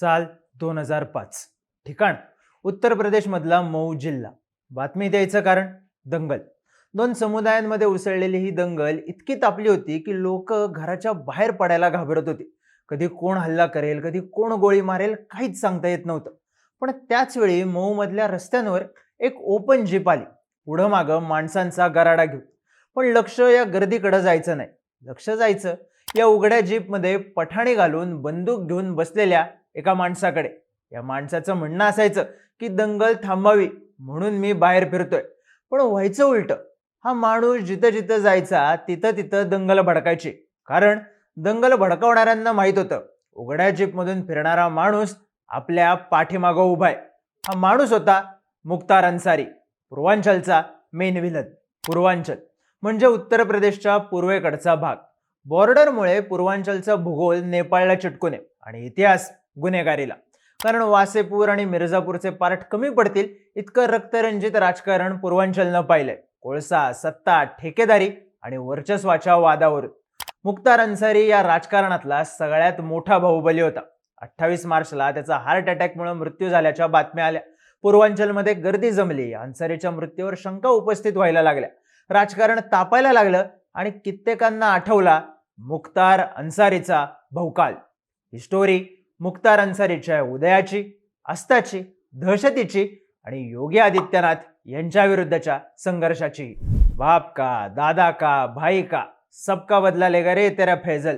साल दोन हजार पाच. ठिकाण. उत्तर प्रदेशमधला मऊ जिल्हा. बातमी द्यायचं कारण? दंगल. दोन समुदायांमध्ये उसळलेली ही दंगल इतकी तापली होती की लोक घराच्या बाहेर पडायला घाबरत होती. कधी कोण हल्ला करेल कधी कोण गोळी मारेल काहीच सांगता येत नव्हतं. पण त्याचवेळी मऊमधल्या रस्त्यांवर एक ओपन जीप आली. पुढं मागं माणसांचा गराडा घेऊन. पण लक्ष या गर्दीकडं जायचं नाही. लक्ष जायचं या उघड्या जीपमध्ये पठाणी घालून बंदूक घेऊन बसलेल्या एका माणसाकडे. या माणसाचं म्हणणं असायचं की दंगल थांबावी म्हणून मी बाहेर फिरतोय. पण व्हायचं उलट हा माणूस जिथं जिथं जायचा तिथं तिथं दंगल भडकायची. कारण दंगल भडकवणाऱ्यांना माहीत होतं उघड्या जीपमधून फिरणारा माणूस आपल्या पाठीमागं उभा आहे. हा माणूस होता मुक्तार अन्सारी पूर्वांचलचा मेन विलन पूर्वांचल. म्हणजे उत्तर प्रदेशच्या पूर्वेकडचा भाग. बॉर्डरमुळे पूर्वांचलचा भूगोल नेपाळला चिटकून आहे. आणि इतिहास गुन्हेगारीला. कारण वासेपूर आणि मिर्झापूरचे पार्ट कमी पडतील इतकं रक्तरंजित राजकारण पूर्वांचलनं पाहिलंय. कोळसा सत्ता ठेकेदारी आणि वर्चस्वाच्या वादावरून. मुक्तार अन्सारी या राजकारणातला सगळ्यात मोठा बाहुबली होता. अठ्ठावीस मार्चला त्याचा हार्ट अटॅकमुळे मृत्यू झाल्याच्या बातम्या आल्या. पूर्वांचलमध्ये गर्दी जमली अन्सारीच्या मृत्यूवर शंका उपस्थित व्हायला लागल्या. राजकारण तापायला लागलं आणि कित्येकांना आठवला मुख्तार अन्सारीचा भौकाल ही स्टोरी मुख्तार अन्सारीच्या उदयाची अस्ताची दहशतीची आणि योगी आदित्यनाथ यांच्या विरुद्धच्या संघर्षाची. बाप का दादा का भाई का सबका बदला लेगा रे तेरा फैजल.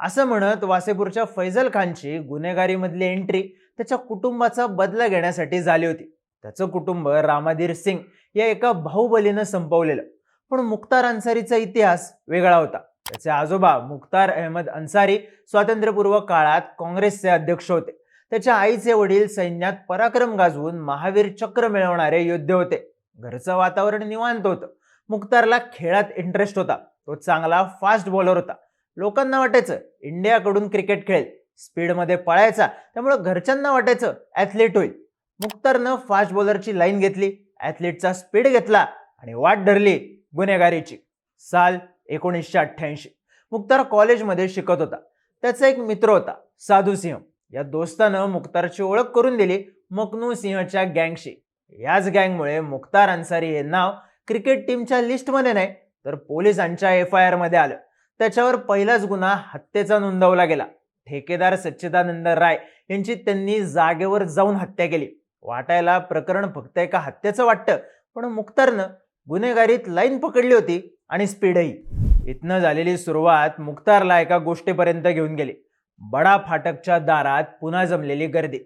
असं म्हणत वासेपूरच्या फैजल खानची गुन्हेगारीमधली एंट्री त्याच्या कुटुंबाचा बदला घेण्यासाठी झाली होती. त्याचं कुटुंब रामाधीर सिंग या एका भाऊबलीनं संपवलेलं. पण मुक्तार अन्सारीचा इतिहास वेगळा होता. त्याचे आजोबा मुख्तार अहमद अन्सारी स्वातंत्र्यपूर्व काळात काँग्रेसचे अध्यक्ष होते. त्याच्या आईचे वडील सैन्यात पराक्रम गाजवून महावीर चक्र मिळवणारे योद्धे होते. घरचं वातावरण निवांत होतं. मुख्तारला खेळात इंटरेस्ट होता. तो चांगला फास्ट बॉलर होता. लोकांना वाटायचं इंडियाकडून क्रिकेट खेळेल. स्पीडमध्ये पळायचा. त्यामुळं घरच्यांना वाटायचं ॲथलीट होईल. मुख्तारनं फास्ट बॉलरची लाईन घेतली. ॲथलीटचा स्पीड घेतला आणि वाट धरली गुन्हेगारीची. साल एकोणीसशे अठ्ठ्याऐंशी. मुक्तार कॉलेजमध्ये शिकत होता. त्याचा एक मित्र होता साधू सिंह. या दोस्तानं मुक्तारची ओळख करून दिली मकनू सिंहच्या गँगशी. याच गँगमुळे मुक्तार अन्सारी हे नाव क्रिकेट टीमच्या लिस्टमध्ये नाही तर पोलिसांच्या एफ आय आरमध्ये आलं. त्याच्यावर पहिलाच गुन्हा हत्येचा नोंदवला गेला. ठेकेदार सच्चिदानंद राय यांची त्यांनी जागेवर जाऊन हत्या केली. वाटायला प्रकरण फक्त एका हत्येचं वाटतं पण मुख्तारनं गुन्हेगारीत लाईन पकडली होती आणि स्पीडही. इथनं झालेली सुरुवात मुक्तारला एका गोष्टीपर्यंत घेऊन गेली. बडा फाटकच्या दारात पुन्हा जमलेली गर्दी.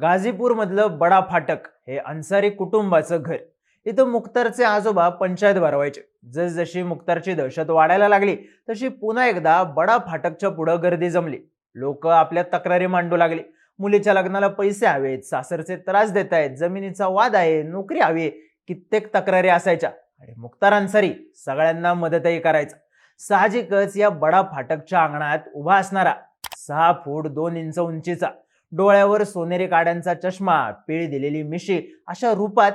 गाझीपूरमधलं बडा फाटक हे अन्सारी कुटुंबाचं घर. इथं मुक्तारचे आजोबा पंचायत भरवायचे. जसजशी मुक्तारची दहशत वाढायला लागली तशी पुन्हा एकदा बडा फाटकच्या पुढं गर्दी जमली. लोक आपल्या तक्रारी मांडू लागली. मुलीच्या लग्नाला पैसे हवेत सासरचे त्रास देत आहेत जमिनीचा वाद आहे नोकरी हवी कित्येक तक्रारी असायच्या. आणि मुक्तार अन्सारी सगळ्यांना मदतही करायचा. साहजिकच या बडा फाटकच्या अंगणात उभा असणारा सहा फूट दोन इंच उंचीचा डोळ्यावर सोनेरी काड्यांचा चष्मा पिळी दिलेली मिशी अशा रूपात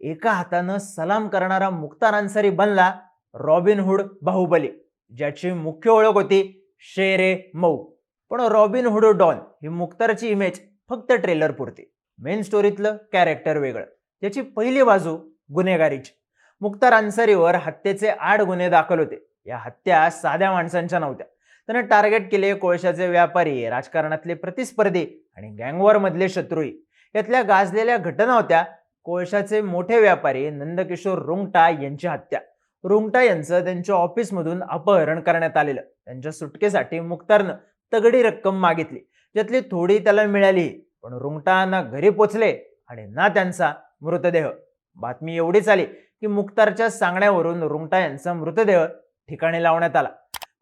एका हातानं सलाम करणारा मुक्तार अन्सारी बनला रॉबिन हुड बाहुबली ज्याची मुख्य ओळख होती शेरे मऊ. पण रॉबिन हुड डॉन ही मुक्तारची इमेज फक्त ट्रेलर पुरती. मेन स्टोरीतलं कॅरेक्टर वेगळं. त्याची पहिली बाजू गुन्हेगारीची. मुक्तार अन्सारीवर हत्येचे आठ गुन्हे दाखल होते. या हत्या साध्या माणसांच्या नव्हत्या. त्यानं टार्गेट केले कोळशाचे व्यापारी राजकारणातले प्रतिस्पर्धी आणि गँगवॉर मधले शत्रूही यातल्या गाजलेल्या घटना होत्या कोळशाचे मोठे व्यापारी नंदकिशोर रुंगटा यांची हत्या. रुंगटा यांचं त्यांच्या ऑफिसमधून अपहरण करण्यात आलेलं. त्यांच्या सुटकेसाठी मुक्तारनं तगडी रक्कम मागितली ज्यातली थोडी त्याला मिळाली पण रुंगटा ना घरी पोचले आणि ना त्यांचा मृतदेह. बातमी एवढीच आली की मुक्तारच्या सांगण्यावरून रुंगटा यांचा मृतदेह ठिकाणी लावण्यात आला.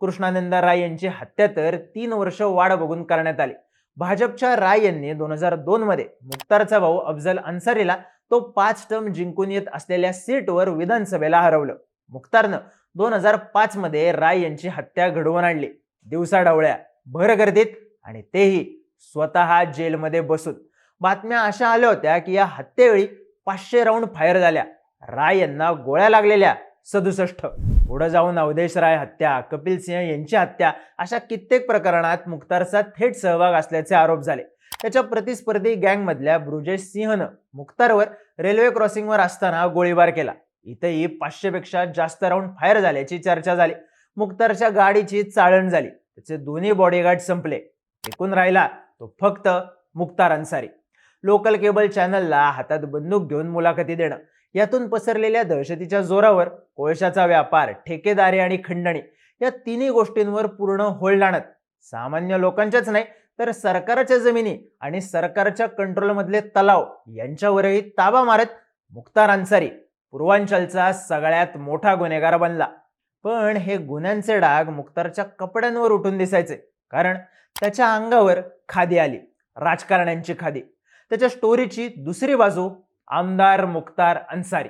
कृष्णानंद राय यांची हत्या तर तीन वर्ष वाढ बघून करण्यात आली. भाजपच्या राय यांनी दोन हजार दोन मध्ये मुख्तारचा भाऊ अफजल अन्सारीला तो पाच टर्म जिंकून येत असलेल्या सीटवर विधानसभेला हरवलं. मुख्तारनं दोन हजार पाच मध्ये राय यांची हत्या घडवून आणली. दिवसाढवळ्या भर गर्दीत आणि तेही स्वतः जेलमध्ये बसून. बातम्या अशा आल्या होत्या की या हत्येवेळी पाचशे राऊंड फायर झाल्या. राय यांना गोळ्या लागलेल्या. सदुसष्ट. पुढे जाऊन अवधेश राय हत्या कपिल सिंह यांची हत्या अशा कित्येक प्रकरणात मुख्तारचा थेट सहभाग असल्याचे आरोप झाले. त्याच्या प्रतिस्पर्धी गँगमधल्या ब्रुजेश सिंहनं मुख्तारवर रेल्वे क्रॉसिंगवर असताना गोळीबार केला. इथंही पाचशेपेक्षा जास्त राऊंड फायर झाल्याची चर्चा झाली. मुख्तारच्या गाडीची चाळण झाली. त्याचे दोन्ही बॉडीगार्ड संपले. टिकून राहिला तो फक्त मुख्तार अन्सारी. लोकल केबल चॅनलला हातात बंदूक घेऊन मुलाखती देणं. यातून पसरलेल्या दहशतीच्या जोरावर कोळशाचा व्यापार ठेकेदारी आणि खंडणी या तिन्ही गोष्टींवर पूर्ण होळ आणत सामान्य लोकांच्याच नाही तर सरकारच्या जमिनी आणि सरकारच्या कंट्रोलमधले तलाव यांच्यावरही ताबा मारत मुख्तार अन्सारी पूर्वांचलचा सगळ्यात मोठा गुन्हेगार बनला. पण हे गुन्ह्यांचे डाग मुख्तारच्या कपड्यांवर उठून दिसायचे कारण त्याच्या अंगावर खादी आली राजकारण्यांची खादी. त्याच्या स्टोरीची दुसरी बाजू आमदार मुख्तार अन्सारी.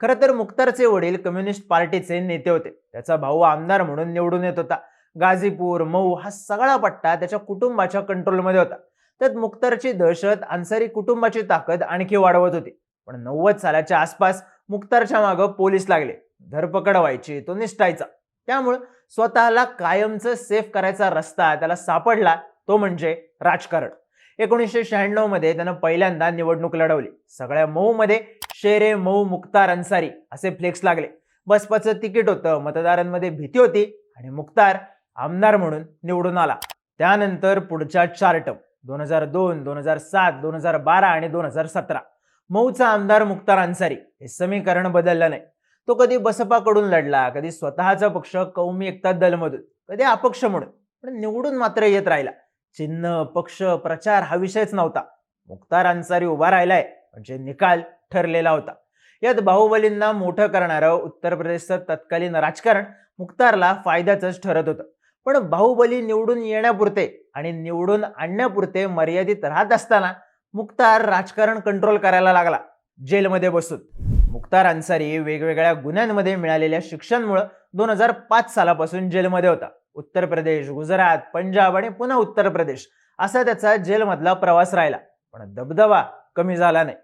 खरं तर मुख्तारचे वडील कम्युनिस्ट पार्टीचे नेते होते. त्याचा भाऊ आमदार म्हणून निवडून येत होता. गाझीपूर मऊ हा सगळा पट्टा त्याच्या कुटुंबाच्या कंट्रोलमध्ये होता. त्यात मुख्तारची दहशत अन्सारी कुटुंबाची ताकद आणखी वाढवत होती. पण नव्वद सालाच्या आसपास मुख्तारच्या मागं पोलीस लागले. धरपकड व्हायची तो निष्ठायचा. त्यामुळं स्वतःला कायमचं सेफ करायचा रस्ता त्याला सापडला तो म्हणजे राजकारण. एकोणीसशे शहाण्णवमध्ये त्यानं पहिल्यांदा निवडणूक लढवली. सगळ्या मऊ मध्ये शेरे मऊ मुक्तार अन्सारी असे फ्लेक्स लागले. बसपाचं तिकीट होतं मतदारांमध्ये भीती होती आणि मुक्तार आमदार म्हणून निवडून आला. त्यानंतर पुढच्या चार टप दोन हजार दोन दोन हजार सात दोन हजार बारा आणि दोन हजार सतरा. मऊचा आमदार मुक्तार अन्सारी. हे समीकरण बदललं नाही. तो कधी बसपाकडून लढला कधी स्वतःचा पक्ष कौमी एकता दलमधून कधी अपक्ष म्हणून. पण निवडून मात्र येत राहिला. चिन्ह पक्ष प्रचार हा विषयच नव्हता. मुक्तार अन्सारी उभा राहिलाय म्हणजे निकाल ठरलेला होता. यात बाहुबलींना मोठं करणारं उत्तर प्रदेशचं तत्कालीन राजकारण मुख्तारला फायद्याचंच ठरत होतं. पण बाहुबली निवडून येण्यापुरते आणि निवडून आणण्यापुरते मर्यादित राहत असताना मुक्तार राजकारण कंट्रोल करायला लागला जेलमध्ये बसून. मुक्तार अन्सारी वेगवेगळ्या गुन्ह्यांमध्ये मिळालेल्या शिक्षणामुळे दोन हजार पाच सालापासून जेलमध्ये होता. उत्तर प्रदेश गुजरात पंजाब आणि पुन्हा उत्तर प्रदेश असा त्याचा जेलमधला प्रवास राहिला. पण दबदबा कमी झाला नाही.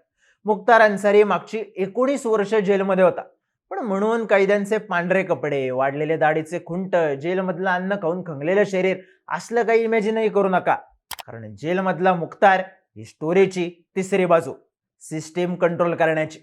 मुख्तार अन्सारी मागची एकोणीस वर्ष जेलमध्ये होता. पण म्हणून कैद्यांचे पांढरे कपडे वाढलेले दाढीचे खुंट जेलमधलं अन्न खाऊन खंगलेलं शरीर असलं काही इमॅजिनही करू नका. कारण जेलमधला मुख्तार ही स्टोरीची तिसरी बाजू सिस्टीम कंट्रोल करण्याची.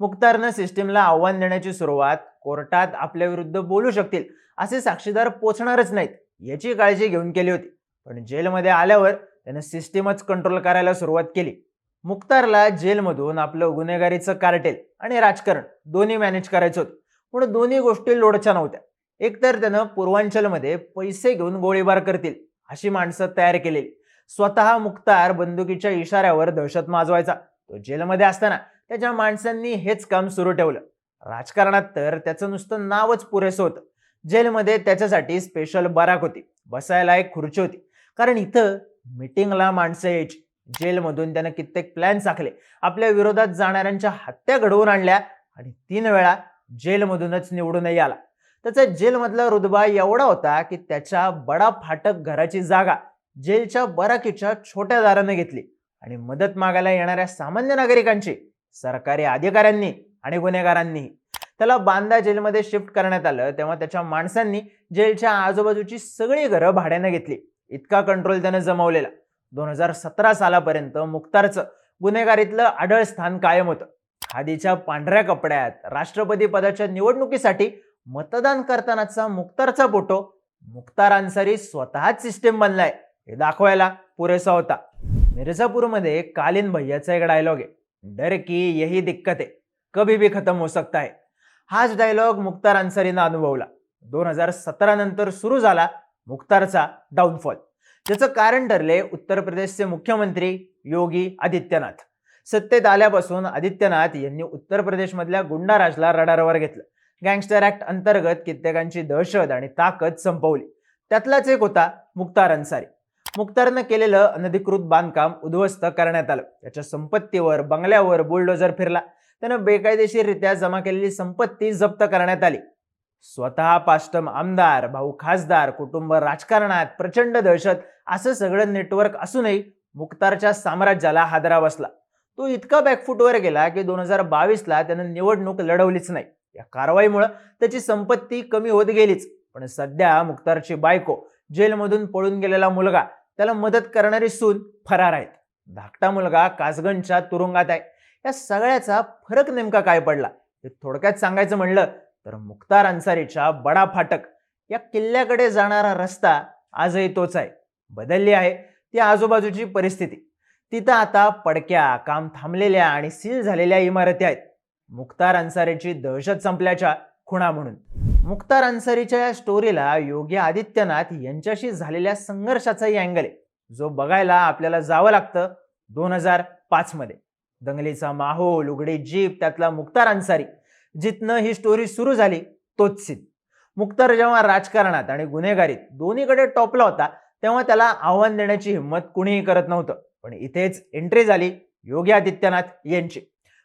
मुख्तारनं सिस्टीमला आव्हान देण्याची सुरुवात कोर्टात आपल्या विरुद्ध बोलू शकतील असे साक्षीदार पोचणारच नाहीत. याची काळजी घेऊन केली होती. पण जेलमध्ये आल्यावर त्यानं सिस्टीमच कंट्रोल करायला सुरुवात केली. मुख्तारला जेलमधून आपलं गुन्हेगारीचं कार्टेल आणि राजकारण दोन्ही मॅनेज करायचं होतं. पण दोन्ही गोष्टी लोडच्या नव्हत्या. एकतर त्यानं पूर्वांचलमध्ये पैसे घेऊन गोळीबार करतील अशी माणसं तयार केलेली. स्वतः मुख्तार बंदुकीच्या इशाऱ्यावर दहशत माजवायचा. तो जेलमध्ये असताना त्याच्या माणसांनी हेच काम सुरू ठेवलं. राजकारणात तर त्याचं नुसतं नावच पुरेसं होतं. जेलमध्ये त्याच्यासाठी स्पेशल बराक होती. बसायला एक खुर्ची होती. कारण इथं मिटिंगला माणसं यायची. जेलमधून त्यानं कित्येक प्लॅन आखले आपल्या विरोधात जाणाऱ्यांच्या हत्या घडवून आणल्या आणि तीन वेळा जेलमधूनच निवडूनही आला. त्याचा जेलमधला रुदबा एवढा होता की त्याच्या बडा फाटक घराची जागा जेलच्या बराकीच्या छोट्या दारानं घेतली. आणि मदत मागायला येणाऱ्या सामान्य नागरिकांची सरकारी अधिकाऱ्यांनी आणि गुन्हेगारांनीही. त्याला बांदा जेलमध्ये शिफ्ट करण्यात आलं. तेव्हा त्याच्या माणसांनी जेलच्या आजूबाजूची सगळी घरं भाड्यानं घेतली. इतका कंट्रोल त्यानं जमवलेला. दोन हजार सतरा सालापर्यंत मुक्तारचं गुन्हेगारीतलं आढळ स्थान कायम होतं. खादीच्या पांढऱ्या कपड्यात राष्ट्रपती पदाच्या निवडणुकीसाठी मतदान करतानाचा मुक्तारचा फोटो मुक्तार अन्सारी स्वतःच सिस्टीम बनलाय. हे दाखवायला पुरेसा होता. मिर्झापूरमध्ये कालीन भैयाचा एक डायलॉग आहे. डर की यही दिक्कत आहे. कभी भी खतम हो सकता है. हाच डायलॉग मुख्तार अन्सारीनं अनुभवला. दोन हजार सतरा नंतर सुरू झाला मुख्तारचा डाऊनफॉल त्याचं कारण ठरले उत्तर प्रदेशचे मुख्यमंत्री योगी आदित्यनाथ. सत्तेत आल्यापासून आदित्यनाथ यांनी उत्तर प्रदेशमधल्या गुंडाराजला रडारवर घेतलं. गँगस्टर ऍक्ट अंतर्गत कित्येकांची दहशत आणि ताकद संपवली. त्यातलाच एक होता मुख्तार अन्सारी. मुख्तारनं केलेलं अनधिकृत बांधकाम उद्ध्वस्त करण्यात आलं. त्याच्या संपत्तीवर बंगल्यावर बुलडोजर फिरला. त्यानं बेकायदेशीररित्या जमा केलेली संपत्ती जप्त करण्यात आली. स्वतः पाष्टम आमदार भाऊ खासदार कुटुंब राजकारणात प्रचंड दहशत असं सगळं नेटवर्क असूनही मुक्तारच्या साम्राज्याला हादरा बसला. तो इतका बॅकफुटवर गेला की दोन हजार बावीसला त्यानं निवडणूक लढवलीच नाही. या कारवाईमुळे त्याची संपत्ती कमी होत गेलीच. पण सध्या मुक्तारची बायको जेलमधून पळून गेलेला मुलगा त्याला मदत करणारी सून फरार आहेत. धाकटा मुलगा कासगंजच्या तुरुंगात आहे. या सगळ्याचा फरक नेमका काय पडला? हे थोडक्यात सांगायचं म्हणलं तर मुख्तार अन्सारीच्या बडा फाटक. या किल्ल्याकडे जाणारा रस्ता आजही तोच आहे. बदलली आहे. ती आजूबाजूची परिस्थिती. तिथं आता पडक्या काम थांबलेल्या आणि सील झालेल्या इमारती आहेत. मुख्तार अन्सारीची दहशत संपल्याच्या खुणा म्हणून. मुख्तार अन्सारीच्या या स्टोरीला योगी आदित्यनाथ यांच्याशी झालेल्या संघर्षाचाही अँगल आहे. जो बघायला आपल्याला जावं लागतं दोन हजार पाच मध्ये दंगलीचा माहोल उघडी जीप त्यातला मुक्तार अन्सारी. जिथनं ही स्टोरी सुरू झाली तोच सीन मुक्तार जेव्हा राजकारणात आणि गुन्हेगारीत दोन्हीकडे टॉपला होता तेव्हा त्याला आव्हान देण्याची हिंमत कुणीही करत नव्हतं. पण इथेच एंट्री झाली योगी आदित्यनाथ यांची.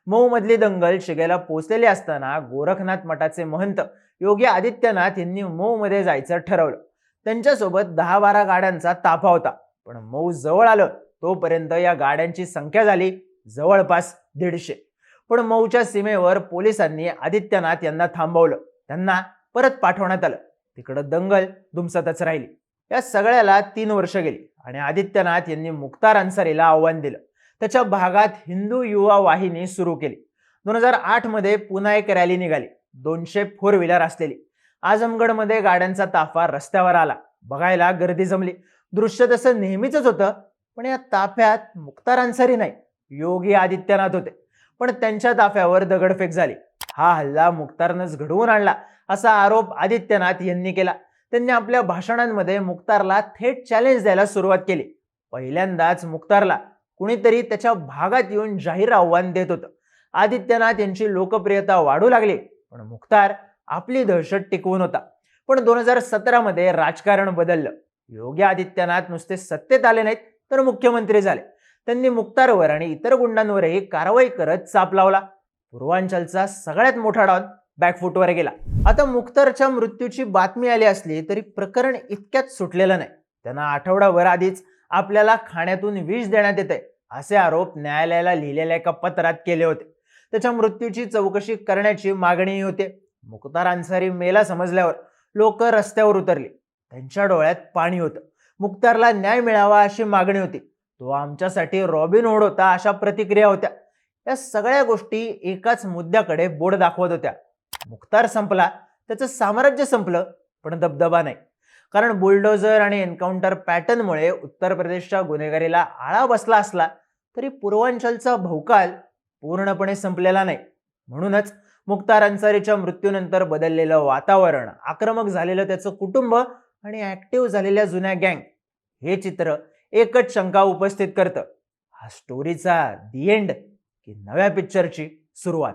मऊमधली दंगल शिगेला पोचलेली असताना गोरखनाथ मठाचे महंत योगी आदित्यनाथ यांनी मऊमध्ये जायचं ठरवलं. त्यांच्यासोबत दहा बारा गाड्यांचा ताफा होता. पण मऊ जवळ आलं तोपर्यंत या गाड्यांची संख्या झाली जवळपास दीडशे. पण मऊच्या सीमेवर पोलिसांनी आदित्यनाथ यांना थांबवलं. त्यांना परत पाठवण्यात आलं. तिकडं दंगल दुमसतच राहिली. या सगळ्याला तीन वर्ष गेली आणि आदित्यनाथ यांनी मुक्तार अन्सारीला आव्हान दिलं. त्याच्या भागात हिंदू युवा वाहिनी सुरू केली. दोन हजार आठमध्ये पुन्हा एक रॅली निघाली. दोनशे फोर व्हीलर असलेली. आजमगडमध्ये गाड्यांचा ताफा रस्त्यावर आला. बघायला गर्दी जमली. दृश्य तसं नेहमीच होतं पण या ताफ्यात मुक्तार अन्सारी नाही. योगी आदित्यनाथ होते. पण त्यांच्या ताफ्यावर दगडफेक झाली. हा हल्ला मुख्तारनंच घडवून आणला असा आरोप आदित्यनाथ यांनी केला. त्यांनी आपल्या भाषणांमध्ये मुख्तारला थेट चॅलेंज द्यायला सुरुवात केली. पहिल्यांदाच मुख्तारला कुणीतरी त्याच्या भागात येऊन जाहीर आव्हान देत होतं. आदित्यनाथ यांची लोकप्रियता वाढू लागली पण मुख्तार आपली दहशत टिकवून होता. पण दोन हजार सतरा मध्ये राजकारण बदललं. योगी आदित्यनाथ नुसते सत्तेत आले नाहीत तर मुख्यमंत्री झाले. त्यांनी मुख्तारवर आणि इतर गुंडांवरही कारवाई करत चाप लावला. पूर्वांचलचा सगळ्यात मोठा डॉन बॅकफुटवर गेला. आता मुख्तारच्या मृत्यूची बातमी आली असली तरी प्रकरण इतक्यात सुटलेलं नाही. त्यांना आठवडाभर आधीच आपल्याला खाण्यातून विष देण्यात येते असे आरोप न्यायालयाला लिहिलेल्या एका पत्रात केले होते. त्याच्या मृत्यूची चौकशी करण्याची मागणीही होते. मुख्तार अन्सारी मेला समजल्यावर लोक रस्त्यावर उतरली. त्यांच्या डोळ्यात पाणी होतं. मुख्तारला न्याय मिळावा अशी मागणी होती. तो आमच्यासाठी रॉबिन हुड होता अशा प्रतिक्रिया होत्या. या सगळ्या गोष्टी एकाच मुद्द्याकडे बोर्ड दाखवत होत्या. मुख्तार संपला त्याचं साम्राज्य संपलं पण दबदबा नाही. कारण बुलडोझर आणि एन्काउंटर पॅटर्नमुळे उत्तर प्रदेशच्या गुन्हेगारीला आळा बसला असला तरी पूर्वांचलचा भौकाल पूर्णपणे संपलेला नाही. म्हणूनच मुख्तार अन्सारीच्या मृत्यूनंतर बदललेलं वातावरण आक्रमक झालेलं त्याचं कुटुंब आणि ऍक्टिव्ह झालेल्या जुन्या गँग हे चित्र एकच शंका उपस्थित करतं. हा स्टोरीचा दी एंड की नव्या पिक्चरची सुरुवात.